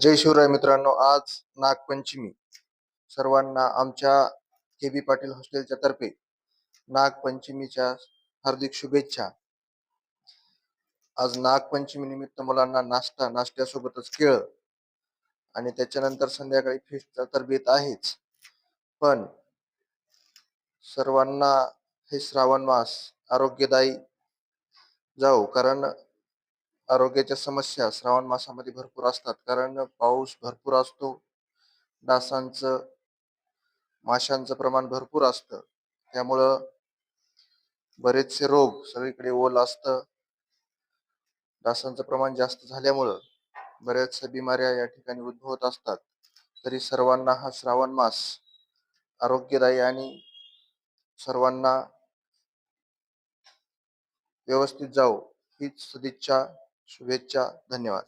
जय शिवराय मित्रांनो आज नागपंचमी. सर्वांना आमच्या के बी पाटील हॉस्टेलच्या तर्फे नागपंचमीच्या हार्दिक शुभेच्छा. आज नागपंचमी निमित्त मुलांना नाश्ता नाश्त्यासोबतच केळ आणि त्याच्यानंतर संध्याकाळी फिस्ट तरबेत आहेच. पण सर्वांना हे श्रावण मास आरोग्यदायी जाऊ कारण आरोग्याच्या समस्या श्रावण मासामध्ये भरपूर असतात. कारण पाऊस भरपूर असतो. डासांचं माशांचं प्रमाण भरपूर असतं. त्यामुळं बरेचसे रोग सगळीकडे ओल असतं. डासांचं प्रमाण जास्त झाल्यामुळं बऱ्याचशा बिमाऱ्या या ठिकाणी उद्भवत असतात. तरी सर्वांना हा श्रावण मास आरोग्यदायी आणि सर्वांना व्यवस्थित जाऊ हीच सदिच्छा शुभेच्छा धन्यवाद.